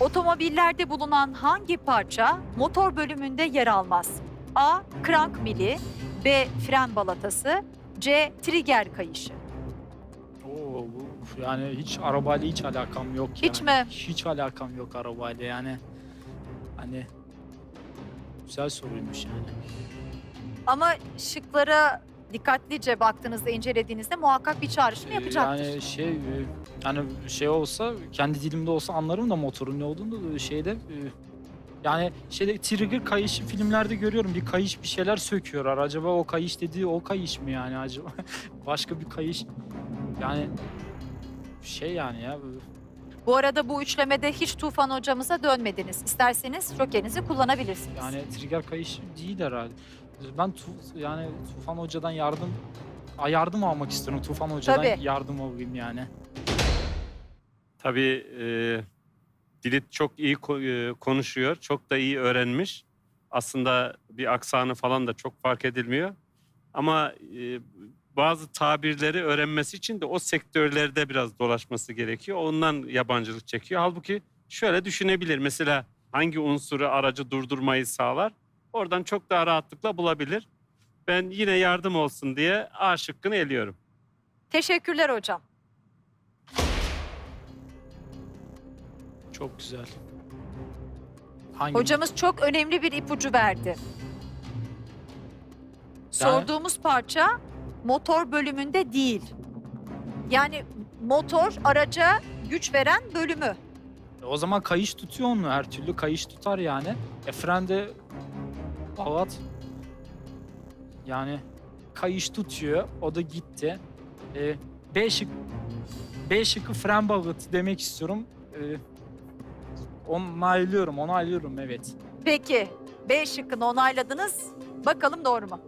Otomobillerde bulunan hangi parça motor bölümünde yer almaz? A. Krank mili B. Fren balatası C. Trigger kayışı Oo, bu yani hiç arabayla hiç alakam yok Hiç yani. mi? Hiç alakam yok arabayla yani. Hani güzel soruymuş yani. Ama şıklara dikkatlice baktığınızda, incelediğinizde muhakkak bir çağrışım Ee, yapacaktır. Yani şey e, yani şey olsa kendi dilimde olsa anlarım da motorun ne olduğunu da şeyde e, yani şeyde trigger kayışı filmlerde görüyorum bir kayış bir şeyler söküyorlar. Acaba o kayış dediği o kayış mı yani acaba? Başka bir kayış yani şey yani ya bu- Bu arada bu üçlemede hiç Tufan hocamıza dönmediniz. İsterseniz jokerinizi kullanabilirsiniz. yani trigger kayış değil herhalde. Ben tu, yani Tufan Hoca'dan yardım a, yardım almak istiyorum. Tufan Hoca'dan Tabii. yardım alayım yani. Tabii e, Dilit çok iyi ko- e, konuşuyor, çok da iyi öğrenmiş. Aslında bir aksanı falan da çok fark edilmiyor. Ama e, bazı tabirleri öğrenmesi için de o sektörlerde biraz dolaşması gerekiyor. Ondan yabancılık çekiyor. Halbuki şöyle düşünebilir. Mesela hangi unsuru aracı durdurmayı sağlar? Oradan çok daha rahatlıkla bulabilir. Ben yine yardım olsun diye A şıkkını eliyorum. Teşekkürler hocam. Çok güzel. Hangi Hocamız çok önemli bir ipucu verdi. Sorduğumuz parça motor bölümünde değil. Yani motor araca güç veren bölümü. O zaman kayış tutuyor onu her türlü kayış tutar yani. E frende balat yani kayış tutuyor o da gitti. E, B şık B şıkkı fren balıtı demek istiyorum. E, onaylıyorum onaylıyorum evet. Peki B şıkkını onayladınız. Bakalım doğru mu?